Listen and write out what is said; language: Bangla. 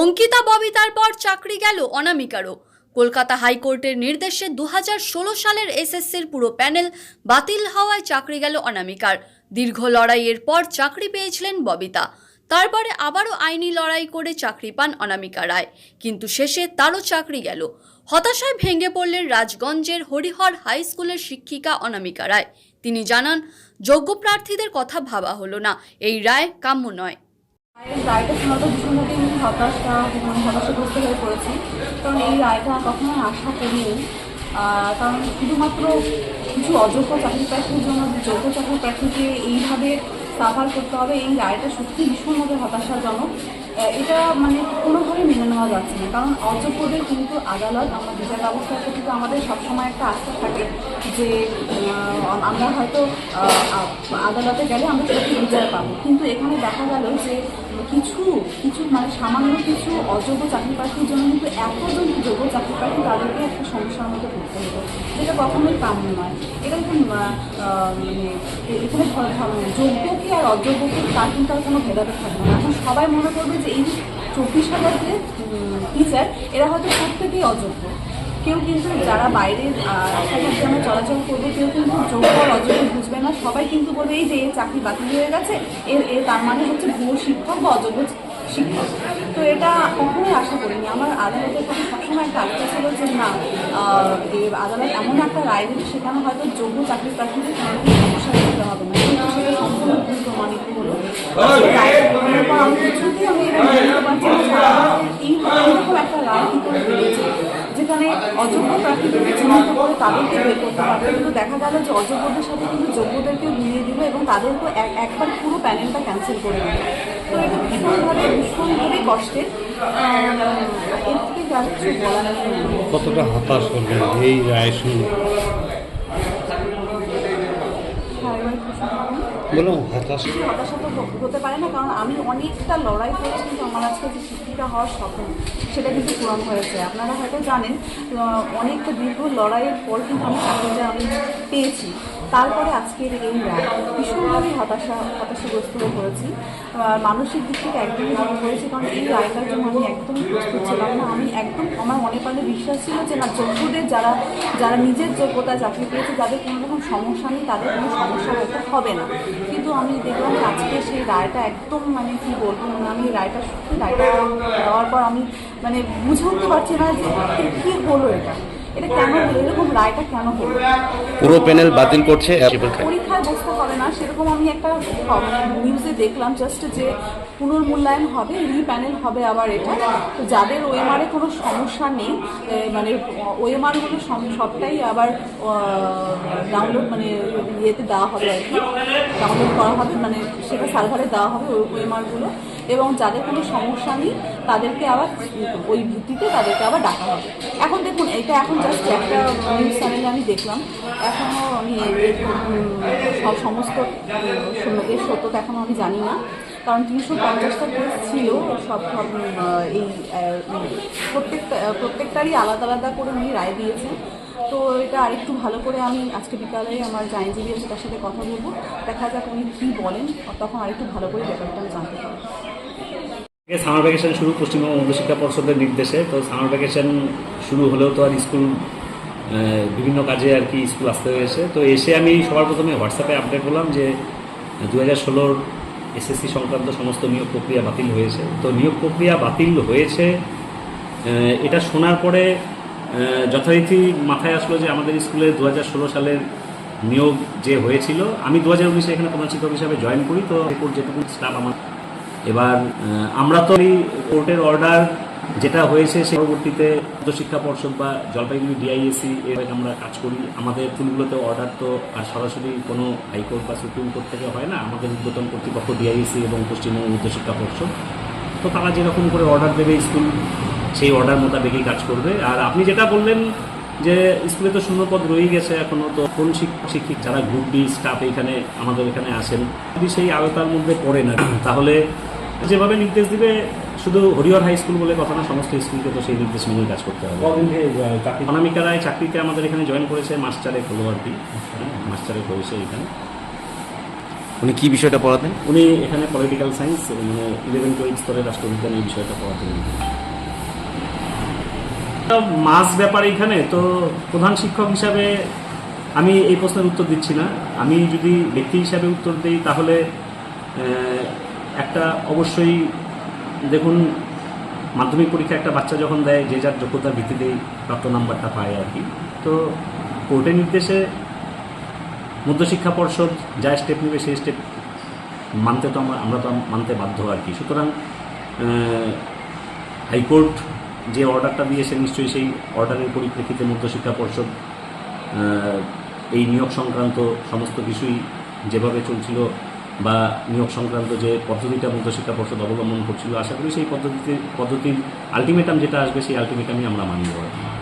অঙ্কিতা ববিতার পর চাকরি গেল অনামিকারও। কলকাতা হাইকোর্টের নির্দেশে দু হাজার ষোলো সালের এসএসসির পুরো প্যানেল বাতিল হওয়ায় চাকরি গেল অনামিকার। দীর্ঘ লড়াইয়ের পর চাকরি পেয়েছিলেন ববিতা। তারপরে আবারও আইনি লড়াই করে চাকরি পান অনামিকা রায়। কিন্তু শেষে তারও চাকরি গেল। হতাশায় ভেঙে পড়লেন রাজগঞ্জের হরিহর হাই স্কুলের শিক্ষিকা অনামিকা রায়। তিনি জানান, যোগ্য প্রার্থীদের কথা ভাবা হলো না। এই রায় কাম্য নয়। রায়ের রায়টা শোনা তো ভীষণভাবে আমি হতাশা মানে হতাশাগ্রস্ত হয়ে পড়েছি। কারণ এই রায়টা কখনো আশা করিনি। কারণ শুধুমাত্র কিছু অযোগ্য চাকরি প্রার্থীর জন্য, যোগ্য চাকরি প্রার্থীকে এইভাবে সাফার করতে হবে, এই রায়টা সত্যি ভীষণভাবে হতাশাজনক। এটা মানে মেনে নেওয়া যাচ্ছে না কারণ অযোগ্যদের কিন্তু আদালত আমরা বিচার ব্যবস্থার প্রতি তো আমাদের সবসময় একটা আস্থা থাকে যে আমরা হয়তো আদালতে গেলে আমরা সত্যি বিচার পাবো। কিন্তু এখানে দেখা গেল যে কিছু কিছু মানে সামান্য কিছু অযোগ্য চাকরি প্রার্থীর জন্য কিন্তু এতজন যোগ্য চাকরি প্রার্থী তাদেরকে একটা সমস্যার মধ্যে পড়তে হতো, যেটা কখনোই কাম্য নয়। এটা কিন্তু মানে এখানে মানে যোগ্য কি আর অযোগ্য কি তার কিন্তু আর কোনো ভেদাভেদ থাকবে না। এখন সবাই মনে করবে যে এই চব্বিশ হাজার যে টিচার এরা হয়তো প্রত্যেকেই অযোগ্য। কেউ কিন্তু যারা রাস্তাঘাটে আমরা চলাচল করবে, কেউ কিন্তু যোগ্য অযোগ্য বুঝবে না। সবাই কিন্তু বলবে, এই যে চাকরি বাতিল হয়ে গেছে, এর এর তার মানে হচ্ছে ভুয়ো শিক্ষক বা অযোগ্য শিক্ষক। তো এটা কখনোই আশা করিনি। আমার আদালতের প্রতি সবসময় একটা আশা ছিল যে, না এ আদালত এমন একটা রায় দেবে, সেখানে হয়তো যোগ্য চাকরি প্রার্থীদের কোনো সমস্যা করতে হবে না। কিন্তু সেটা সম্পূর্ণ ভুল প্রমাণিত হলো। রায়টা গ্রহণের আমি একটা কী করে বেরিয়েছে যেখানে অযোগ্য চিহ্নিত করে তাদেরকে বের করতে পারবে কিন্তু দেখা গেল যে অযোগ্যদের সাথে কিন্তু যোগ্যদেরকেও মিলিয়ে দিল এবং তাদেরকেও এক একবার পুরো প্যানেলটা ক্যান্সেল করে দিল তো এটা ভীষণভাবে ভীষণভাবে কষ্টের কতটা হতাশ হলেন এই রায় শুনে? বললাম হতে পারে না, কারণ আমি অনেকটা লড়াই করেছি, কিন্তু আমার আজকে যে শিক্ষিকা হওয়ার স্বপ্ন, সেটা কিন্তু পূরণ হয়েছে। আপনারা হয়তো জানেন অনেকটা দীর্ঘ লড়াইয়ের পর কিন্তু আমি চাকরিটা আমি পেয়েছি। তারপরে আজকের এই রায় ভীষণভাবে হতাশা হতাশাগ্রস্ত হয়ে পড়েছি মানসিক দিক থেকে একদমই ভেঙে পড়েছি কারণ এই রায়টার জন্য আমি একদমই প্রস্তুত ছিলাম না। আমি একদম, আমার মনে প্রাণে বিশ্বাস ছিল যে না যোগ্যদের যারা যারা নিজের যোগ্যতায় চাকরি পেয়েছে, যাদের কোনো রকম সমস্যা নেই, তাদের কোনো সমস্যা হয়তো হবে না। কিন্তু আমি দেখলাম আজকে সেই রায়টা একদম মানে কি বলব মানে আমি রায়টা সত্যি রায়টা দেওয়ার পর আমি মানে বুঝে উঠতে পারছি না যে কী হলো এটা। এটা কেন এরকম রায়টা কেন হলো? পুরো প্যানেল বাতিল করছে পরীক্ষায় বসতে হবে না সেরকম আমি একটা নিউজে দেখলাম জাস্ট যে পুনর্মূল্যায়ন হবে রি প্যানেল হবে আবার এটা। তো যাদের ওএমআরে কোনো সমস্যা নেই এ, মানে ওএমআরগুলো সবটাই আবার ডাউনলোড মানে ইয়েতে দেওয়া হবে আর কি। ডাউনলোড করা হবে মানে সেটা সার্ভারে দেওয়া হবে ওই ওএমআরগুলো এবং যাদের কোনো সমস্যা নেই, তাদেরকে আবার ওই ভিত্তিতে তাদেরকে আবার ডাকা হবে। এখন দেখুন, এটা এখন জাস্ট একটা নিউজ চ্যানেলে আমি দেখলাম। এখনও আমি সব সমস্ত এর সত্যতা এখনও আমি জানি না। কারণ তিনশো পঞ্চাশটা কেস ছিল, সব সব এই প্রত্যেকটা, প্রত্যেকটারই আলাদা আলাদা করে উনি রায় দিয়েছেন। তো এটা আরেকটু ভালো করে আমি আজকে বিকালে আমার আইনজীবী আছে তার সাথে কথা বলব। দেখা যাক উনি কী বলেন, তখন আরেকটু ভালো করে ব্যাপারটা আমি জানতে পারব। সামার ভ্যাকেশন শুরু পশ্চিমবঙ্গ মধ্যশিক্ষা পর্ষদের নির্দেশে। তো সামার ভ্যাকেশন শুরু হলেও তো আর স্কুল বিভিন্ন কাজে আর কি স্কুল আসতে হয়েছে। তো এসে আমি সবার প্রথমে হোয়াটসঅ্যাপে আপডেট হলাম যে দু হাজার ষোলোর এসএসসি সংক্রান্ত সমস্ত নিয়োগ প্রক্রিয়া বাতিল হয়েছে। তো নিয়োগ প্রক্রিয়া বাতিল হয়েছে এটা শোনার পরে যথারীতি মাথায় আসলো যে আমাদের স্কুলে দু হাজার ষোলো সালের নিয়োগ যে হয়েছিল, আমি দু হাজার উনিশে এখানে প্রধান শিক্ষক হিসাবে জয়েন করি। তো এরপর যেটুকু স্টাফ আমার এবার আমরা তো এই কোর্টের অর্ডার যেটা হয়েছে সে পরবর্তীতে শিক্ষা পর্ষদ বা জলপাইগুড়ি ডিআইএসসি এর আমরা কাজ করি। আমাদের স্কুলগুলোতে অর্ডার তো আর সরাসরি কোনো হাইকোর্ট বা সুপ্রিম কোর্ট থেকে হয় না। আমাদের উদ্বোধন কর্তৃপক্ষ ডিআইএসসি এবং পশ্চিমবঙ্গ উচ্চশিক্ষা পর্ষদ। তো তারা যেরকম করে অর্ডার দেবে স্কুল, সেই অর্ডার মোতাবেকই কাজ করবে। আর আপনি যেটা বললেন যে স্কুলে তো শূন্যপদ রয়েই গেছে এখনও তো কোন শিক্ষক শিক্ষিক যারা গ্রুপ ডি স্টাফ এখানে, আমাদের এখানে আসেন, যদি সেই আওতার মধ্যে পড়ে না, তাহলে যেভাবে নির্দেশ দিবে শুধু হরিহর হাই স্কুল বলে কথা না সমস্ত স্কুলকে তো সেই নির্দেশ মেনেই কাজ করতে হবে। অনামিকা রায় চাকরিতে আমাদের এখানে জয়েন করেছে মাস্টারে হলো আর কি। হ্যাঁ, মাস্টারে করেছে এখানে। উনি কি বিষয়টা পড়াতেন? উনি এখানে পলিটিক্যাল সায়েন্স মানে ইলেভেন টুয়েলভ স্তরের রাষ্ট্রবিজ্ঞান এই বিষয়টা পড়াতেন। মাস ব্যাপার এখানে তো প্রধান শিক্ষক হিসাবে আমি এই প্রশ্নের উত্তর দিচ্ছি না। আমি যদি ব্যক্তি হিসাবে উত্তর দিই তাহলে একটা অবশ্যই দেখুন, মাধ্যমিক পরীক্ষা একটা বাচ্চা যখন দেয়, যে যার যোগ্যতার ভিত্তিতেই প্রাপ্ত নাম্বারটা পায় আর কি। তো কোর্টের নির্দেশে মধ্যশিক্ষা পর্ষদ যা স্টেপ নেবে, সেই স্টেপ মানতে তো আমরা আমরা তো মানতে বাধ্য আর কি। সুতরাং হাইকোর্ট যে অর্ডারটা দিয়েছে, নিশ্চয়ই সেই অর্ডারের পরিপ্রেক্ষিতে মধ্যশিক্ষা পর্ষদ এই নিয়োগ সংক্রান্ত সমস্ত কিছুই যেভাবে চলছিল বা নিয়োগ সংক্রান্ত যে পদ্ধতিটা মধ্য শিক্ষা পর্ষদ অবলম্বন করছিল, আশা করি সেই পদ্ধতিতে পদ্ধতির আলটিমেটাম যেটা আসবে, সেই আলটিমেটামই আমরা। এটাই।